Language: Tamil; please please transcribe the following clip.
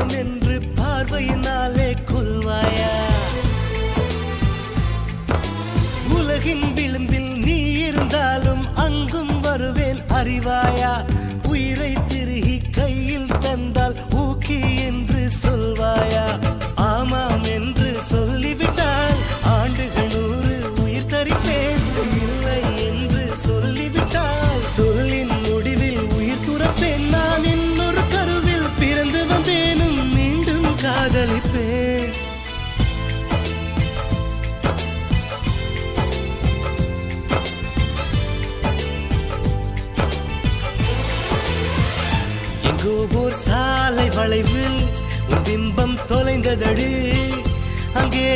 தேசம் என்று பார்வையினாலே கொள்வாயா? உலகின் விளிம்பில் நீ இருந்தாலும் அங்கும் வருவேன் அறிவாயா? காதலிப்பேன் எங்கோ ஓர் சாலை வளைவில் பிம்பம் தொலைந்ததடி. அங்கே